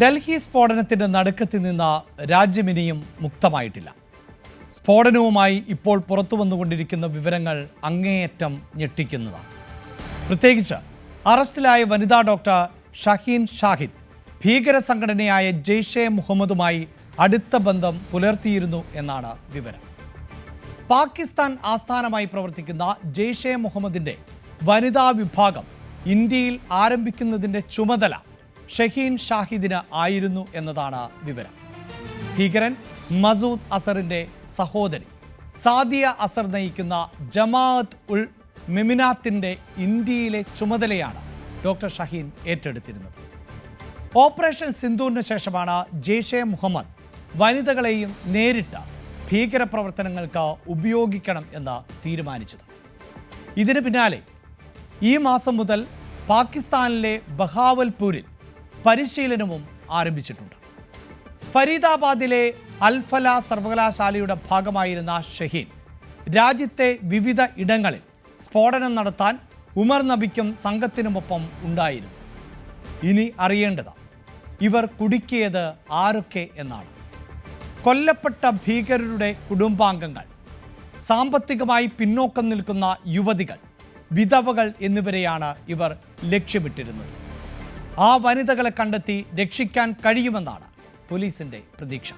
ഡൽഹി സ്ഫോടനത്തിന്റെ നടുക്കത്തിൽ നിന്ന് രാജ്യമിനിയും മുക്തമായിട്ടില്ല. സ്ഫോടനവുമായി ഇപ്പോൾ പുറത്തു വന്നുകൊണ്ടിരിക്കുന്ന വിവരങ്ങൾ അങ്ങേയറ്റം ഞെട്ടിക്കുന്നതാണ്. പ്രത്യേകിച്ച് അറസ്റ്റിലായ വനിതാ ഡോക്ടർ ഷഹീൻ ഷാഹിദ് ഭീകര സംഘടനയായ ജെയ്ഷെ മുഹമ്മദുമായി അടുത്ത ബന്ധം പുലർത്തിയിരുന്നു എന്നാണ് വിവരം. പാകിസ്ഥാൻ ആസ്ഥാനമായി പ്രവർത്തിക്കുന്ന ജെയ്ഷെ മുഹമ്മദിന്റെ വനിതാ വിഭാഗം ഇന്ത്യയിൽ ആരംഭിക്കുന്നതിന്റെ ചുമതല ഷഹീൻ ഷാഹിദിന് ആയിരുന്നു എന്നതാണ് വിവരം. ഭീകരൻ മസൂദ് അസറിന്റെ സഹോദരി. സാദിയ അസർ നയിക്കുന്ന ജമാഅത്ത് ഉൾ മെമിനാത്തിന്റെ ഇന്ത്യയിലെ ചുമതലയാണ് ഡോക്ടർ ഷഹീൻ ഏറ്റെടുത്തിരുന്നത്. ഓപ്പറേഷൻ സിന്ധുവിന് ശേഷമാണ് ജെയ്ഷെ മുഹമ്മദ് വനിതകളെയും നേരിട്ട് ഭീകരപ്രവർത്തനങ്ങൾക്ക് ഉപയോഗിക്കണം എന്ന് തീരുമാനിച്ചത്. ഇതിന് പിന്നാലെ ഈ മാസം മുതൽ പാകിസ്ഥാനിലെ ബഹാവൽപൂരിൽ പരിശീലനവും ആരംഭിച്ചിട്ടുണ്ട്. ഫരീദാബാദിലെ അൽഫല സർവകലാശാലയുടെ ഭാഗമായിരുന്ന ഷഹീൻ രാജ്യത്തെ വിവിധ ഇടങ്ങളിൽ സ്ഫോടനം നടത്താൻ ഉമർ നബിക്കും സംഘത്തിനുമൊപ്പം ഉണ്ടായിരുന്നു. ഇനി അറിയേണ്ടത് ഇവർ കുടുക്കിയത് ആരൊക്കെ എന്നാണ്. കൊല്ലപ്പെട്ട ഭീകരരുടെ കുടുംബാംഗങ്ങൾ സാമ്പത്തികമായി പിന്നോക്കം നിൽക്കുന്ന യുവതികൾ വിധവകൾ എന്നിവരെയാണ് ഇവർ ലക്ഷ്യമിട്ടിരുന്നത്. ആ വനിതകളെ കണ്ടെത്തി രക്ഷിക്കാൻ കഴിയുമെന്നാണ് പോലീസിന്റെ പ്രതീക്ഷ.